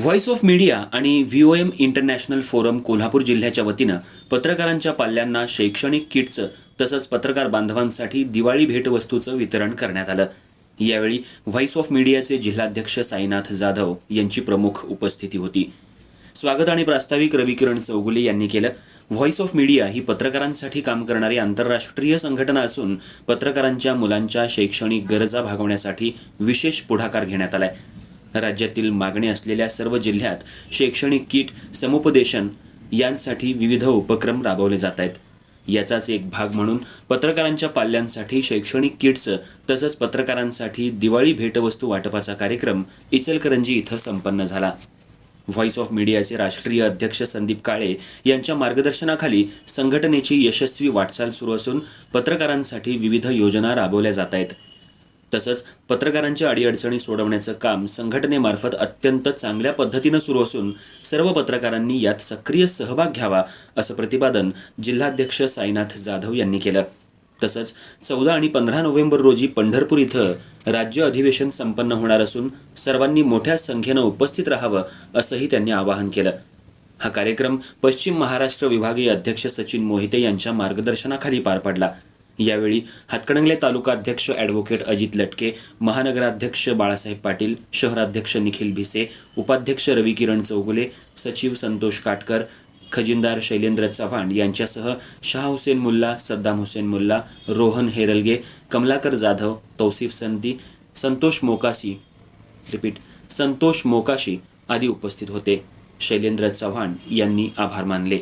Voice of media आणि V O M international forum Kolhapur जिल्ह्याच्या वतीनं पत्रकारांच्या पाल्यांना शैक्षणिक किटचं तसंच पत्रकार बांधवांसाठी दिवाळी भेटवस्तूचं वितरण करण्यात आलं. यावेळी व्हॉइस ऑफ मीडियाचे जिल्हाध्यक्ष साईनाथ जाधव यांची प्रमुख उपस्थिती होती. स्वागत आणि प्रास्ताविक रविकिरण चौगुले यांनी केलं. व्हॉइस ऑफ मीडिया ही पत्रकारांसाठी काम करणारी आंतरराष्ट्रीय संघटना असून पत्रकारांच्या मुलांच्या शैक्षणिक गरजा भागवण्यासाठी विशेष पुढाकार घेण्यात आलाय. राज्यातील मागणी असलेल्या सर्व जिल्ह्यात शैक्षणिक किट समुपदेशन यांसाठी विविध उपक्रम राबवले जात आहेत. याचाच एक भाग म्हणून पत्रकारांच्या पाल्यांसाठी शैक्षणिक किटचं तसंच पत्रकारांसाठी दिवाळी भेटवस्तू वाटपाचा कार्यक्रम इचलकरंजी इथं संपन्न झाला. व्हॉइस ऑफ मीडियाचे राष्ट्रीय अध्यक्ष संदीप काळे यांच्या मार्गदर्शनाखाली संघटनेची यशस्वी वाटचाल सुरू असून पत्रकारांसाठी विविध योजना राबवल्या जात आहेत. तसंच पत्रकारांच्या अडीअडचणी सोडवण्याचं काम संघटनेमार्फत अत्यंत चांगल्या पद्धतीनं सुरू असून सर्व पत्रकारांनी यात सक्रिय सहभाग घ्यावा असं प्रतिपादन जिल्हाध्यक्ष साईनाथ जाधव यांनी केलं. तसंच चौदा आणि पंधरा नोव्हेंबर रोजी पंढरपूर इथं राज्य अधिवेशन संपन्न होणार असून सर्वांनी मोठ्या संख्येनं उपस्थित राहावं असंही त्यांनी आवाहन केलं. हा कार्यक्रम पश्चिम महाराष्ट्र विभागीय अध्यक्ष सचिन मोहिते यांच्या मार्गदर्शनाखाली पार पडला. यावेळी हातकणंगले तालुका अध्यक्ष ॲडव्होकेट अजित लटके महानगराध्यक्ष बाळासाहेब पाटील शहराध्यक्ष निखिल भिसे उपाध्यक्ष रविकिरण चौगुले सचिव संतोष काटकर खजिनदार शैलेंद्र चव्हाण यांच्यासह शाह हुसेन मुल्ला सद्दाम हुसेन मुल्ला रोहन हेरलगे कमलाकर जाधव तौसिफ संदी संतोष मोकाशी रिपीट संतोष मोकाशी आदी उपस्थित होते. शैलेंद्र चव्हाण यांनी आभार मानले.